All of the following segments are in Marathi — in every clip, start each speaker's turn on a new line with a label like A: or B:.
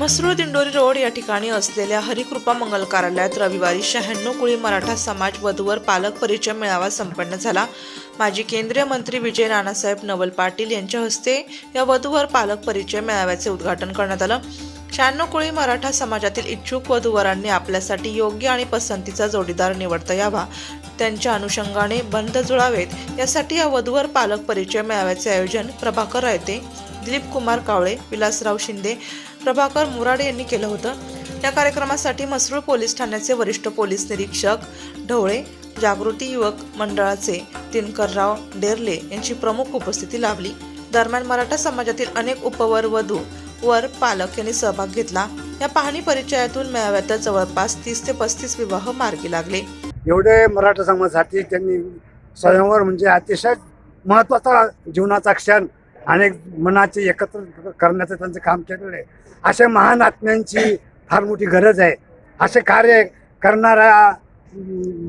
A: म्हसरूळ दिंडोरी रोड या ठिकाणी असलेल्या हरिकृपा मंगल कार्यालयात रविवारी शहाण्णव कुळी मराठा समाज वधूवर पालक परिचय मेळावा संपन्न झाला. माजी केंद्रीय मंत्री विजय नानासाहेब नवल पाटील यांच्या हस्ते या वधूवर पालक परिचय मेळाव्याचे उद्घाटन करण्यात आलं. शहाण्णव कोळी मराठा समाजातील इच्छुक वधूवरांनी आपल्यासाठी योग्य आणि पसंतीचा जोडीदार निवडता यावा. त्यांच्या अनुषंगाने बंध जुळावेत. यासाठी या वधूवर पालक परिचय मेळाव्याचे आयोजन प्रभाकर रायते दिलीप कुमार कावळे विलासराव शिंदे प्रभाकर मुराडे यांनी केलं होतं. या कार्यक्रमासाठी मसरूळ पोलीस ठाण्याचे वरिष्ठ पोलीस निरीक्षक ढवळे जागृती युवक मंडळाचे दिनकरराव डेरले यांची प्रमुख उपस्थिती लाभली. दरम्यान मराठा समाजातील अनेक उपवर वधू वर पालक यांनी सहभाग घेतला. या पाहणी परिचयातून मेळाव्यात जवळपास तीस ते पस्तीस विवाह मार्गी लागले.
B: एवढे मराठा समाजासाठी त्यांनी स्वयंवर म्हणजे अतिशय महत्त्वाचा जीवनाचा क्षण आणि मनाचे एकत्र करण्याचं त्यांचं काम केलेलं आहे. अशा महान आत्म्यांची फार मोठी गरज आहे. असे कार्य करणाऱ्या या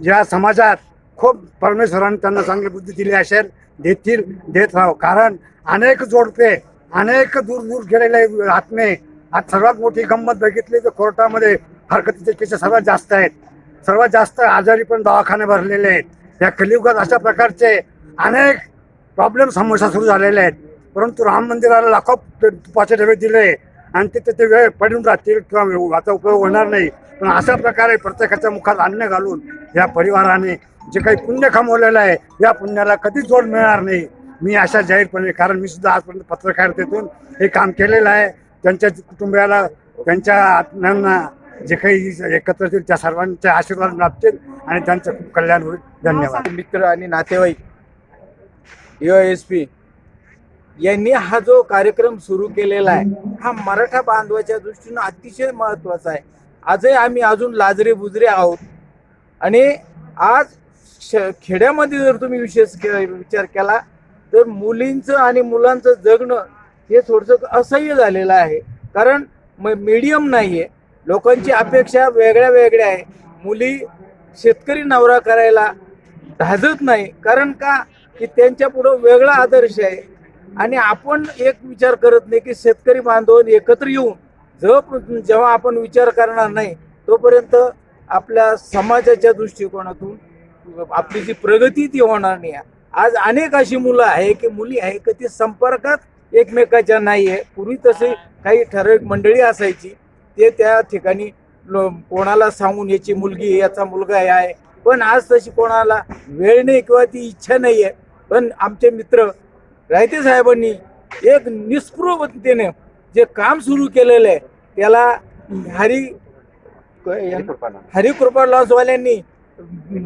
B: ज्या समाजात खूप परमेश्वराने त्यांना चांगली बुद्धी दिली असेल. देतील देत राहो. कारण अनेक जोडपे अनेक दूर दूर गेलेले आत्मे. आज सर्वात मोठी गंमत बघितली तर कोर्टामध्ये हरकतीचे केस सर्वात जास्त आहेत. सर्वात जास्त आजारी पण दवाखाने भरलेले आहेत. या कलियुगात अशा प्रकारचे अनेक प्रॉब्लेम समस्या सुरू झालेल्या आहेत. परंतु राम मंदिराला लाखो तुपाचे डबे दिले आणि तिथे ते वेळ पडून राहतील किंवा याचा उपयोग होणार नाही. पण अशा प्रकारे प्रत्येकाच्या मुखात अन्न घालून या परिवाराने जे काही पुण्य कमवलेलं आहे या पुण्याला कधीच जोड मिळणार नाही. मी अशा जाहीरपणे कारण मी सुद्धा आजपर्यंत पत्रकारितेतून हे काम केलेलं आहे. त्यांच्या कुटुंबियाला त्यांच्या आत्म्यांना जे काही एकत्र येतील त्या सर्वांचे आशीर्वाद लाभतील आणि त्यांचं खूप कल्याण होईल. धन्यवाद.
C: मित्र आणि नातेवाईक एस पी यांनी हा जो कार्यक्रम सुरू केलेला आहे हा मराठा बांधवाच्या दृष्टीनं अतिशय महत्त्वाचा आहे. आजही आम्ही अजून लाजरे बुजरे आहोत. आणि आज खेड्यामध्ये जर तुम्ही विशेष के- विचार केला तर मुलींचं आणि मुलांचं जगणं हे थोडंसं असह्य झालेलं आहे. कारण मीडियम नाही आहे लोकांची अपेक्षा वेगळ्या वेगळ्या आहे. मुली शेतकरी नवरा करायला धाजत नाही. कारण का? की त्यांच्या पुढं वेगळा आदर्श आहे. आणि आपण एक विचार करत नाही की शेतकरी बांधव एकत्र येऊन जप जेव्हा आपण विचार करणार नाही तोपर्यंत आपल्या समाजाच्या दृष्टिकोनातून आपली जी प्रगती ती होणार नाही. आज अनेक अशी मुलं आहे की मुली आहे की ती संपर्कात एकमेकाच्या नाही आहे पूर्वी तसे काही ठराविक मंडळी असायची ते त्या ठिकाणी कोणाला सांगून याची मुलगी याचा मुलगा हे आहे. पण आज तशी कोणाला वेळ नाही किंवा ती इच्छा नाही आहे पण आमचे मित्र रायते साहेबांनी एक निस्पृहतेने जे काम सुरू केलेलं आहे त्याला हरी हरिकृपा लॉन्सवाल्यांनी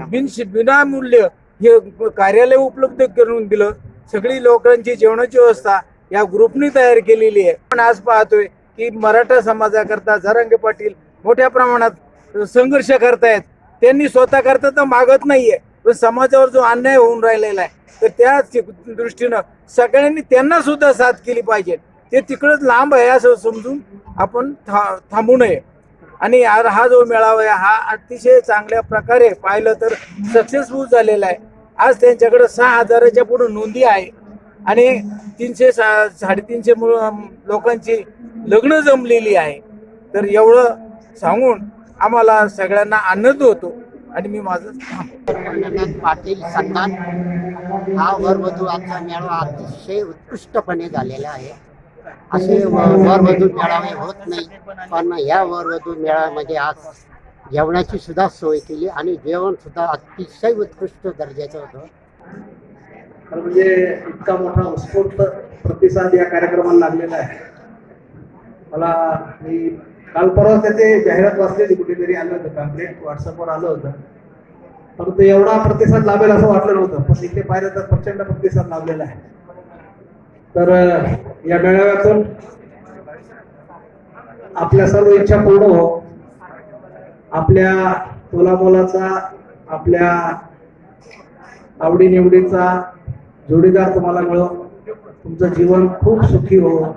C: बिन विनामूल्य हे कार्यालय उपलब्ध करून दिलं. सगळी लोकांची जेवणाची व्यवस्था या ग्रुपनी तयार केलेली आहे. पण आज पाहतोय की मराठा समाजाकरता झरंगे पाटील मोठ्या प्रमाणात संघर्ष करतायत. त्यांनी स्वतः करता तर मागत नाहीये पण समाजावर जो अन्याय होऊन राहिलेला आहे तर त्या दृष्टीनं सगळ्यांनी त्यांना सुद्धा साथ केली पाहिजे. ते तिकडंच लांब आहे असं समजून आपण था थांबू नये. आणि आ- हा जो मेळावा आहे हा अतिशय चांगल्या प्रकारे पाहिलं तर सक्सेसफुल झालेला आहे. आज त्यांच्याकडे सहा हजाराच्या पुढे नोंदी आहे. आणि तीनशे सा साडेतीनशे लोकांची लग्न जमलेली आहे. तर एवढं सांगून आम्हाला सगळ्यांना आनंद होतो. आणि मी माझं थांबतो
D: पाटील सन्मान. हा वरवधू आता मेळावा अतिशय उत्कृष्टपणे झालेला आहे. असे वरवधू मेळावे होत नाही. पण या वरवधू मेळाव्यामध्ये आज जेवणाची सुद्धा सोय केली आणि जेवण सुद्धा अतिशय उत्कृष्ट दर्जाचं होतं.
E: म्हणजे इतका मोठा उत्स्फूर्त प्रतिसाद या कार्यक्रमाला लागलेला आहे. मला मी काल परवा त्याचे जाहिरात वाचलेली कुठेतरी आलं होतं पॅम्पलेट व्हॉट्सअपवर आलं होतं. परंतु एवढा प्रतिसाद लाभेल असं वाटलं नव्हतं. पण इथे पाहिलं तर प्रचंड प्रतिसाद लाभलेला आहे. तर या मेळाव्यातून आपल्या सर्व इच्छा पूर्ण हो. आपल्या मुलामुलाचा आपल्या आवडीनिवडीचा जोडीदार तुम्हाला मिळो. तुमचं जीवन खूप सुखी हो.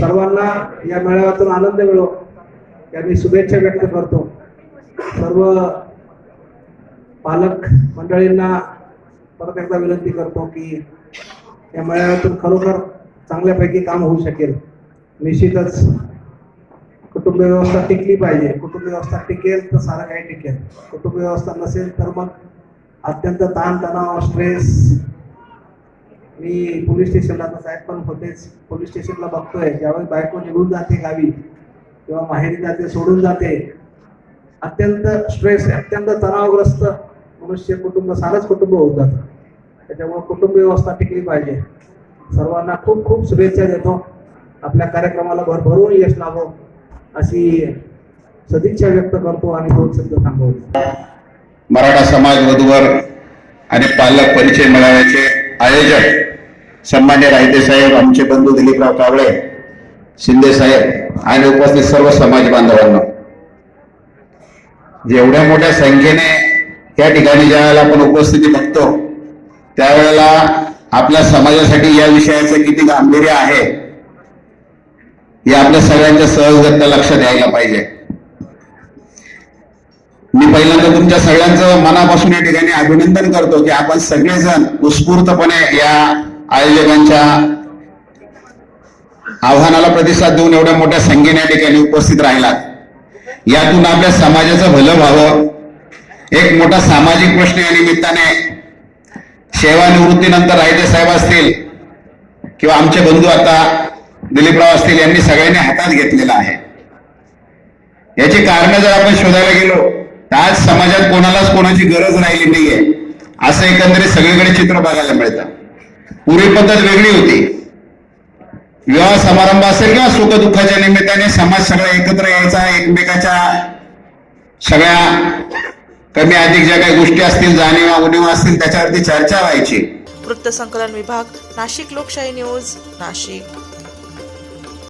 E: सर्वांना या मेळाव्यातून आनंद मिळो. या मी शुभेच्छा व्यक्त करतो. सर्व पालक मंडळींना परत एकदा विनंती करतो की या मेळाव्यातून खरोखर चांगल्यापैकी काम होऊ शकेल. निश्चितच कुटुंब व्यवस्था टिकली पाहिजे. कुटुंब व्यवस्था टिकेल तर सारं काही टिकेल. कुटुंब व्यवस्था नसेल तर मग अत्यंत ताणतणाव स्ट्रेस मी पोलीस स्टेशनला तर साहेब पण होतेच. पोलीस स्टेशनला बघतोय. ज्यावेळी बायको निघून जाते गावी किंवा माहेरी जाते सोडून जाते अत्यंत स्ट्रेस अत्यंत तणावग्रस्त मनुष्य कुटुंब सारंच कुटुंब होऊन जातं. त्याच्यामुळे कुटुंब व्यवस्था टिकली पाहिजे. सर्वांना खूप खूप शुभेच्छा देतो. आपल्या कार्यक्रमाला भरभरून यश लाभो अशी सदिच्छा व्यक्त करतो आणि दोन शब्द थांबवतो.
F: मराठा समाज वधूवर आणि पालक परिचय मेळाव्याचे आयोजक सन्मान्य राहिते साहेब आमचे बंधू दिलीपराव कावळे शिंदे साहेब आणि उपस्थित सर्व समाज बांधवांना. जेवढ्या मोठ्या संख्येने या ठिकाणी ज्यावेळेला आपण उपस्थिती बघतो त्यावेळेला आपल्या समाजासाठी या विषयाचं किती गांभीर्य आहे हे आपल्या सगळ्यांच्या सहजगत्या लक्षात यायला पाहिजे. मी पहिल्यांदा तुमच्या सगळ्यांचं मनापासून या ठिकाणी अभिनंदन करतो की आपण सगळेजण उत्स्फूर्तपणे या आयोजकांच्या आव्हानाला प्रतिसाद देऊन एवढ्या मोठ्या संख्येने या ठिकाणी उपस्थित राहिलात. यातून आपल्या समाजाचं भलं व्हावं. एक मोठा सामाजिक प्रश्न या निमित्ताने सेवानिवृत्तीनंतर रायते साहेब असतील किंवा आमचे बंधू आता दिलीपराव असतील यांनी सगळ्यांनी हातात घेतलेला आहे. याची कारणं जर आपण शोधायला गेलो तर आज समाजात कोणालाच कोणाची गरज राहिली नाहीये असं एकंदरीत सगळीकडे चित्र बघायला मिळतं. पूर्वी पद्धत वेगळी होती. विवाह समारंभ असेल किंवा सुखदुःखाच्या निमित्ताने समाज सगळा एकत्र यायचा एकमेकाच्या सगळ्या कमी अधिक ज्या काही गोष्टी असतील जाणीवा उणीवा असतील त्याच्यावरती चर्चा व्हायची.
A: वृत्तसंकलन विभाग नाशिक लोकशाही न्यूज नाशिक.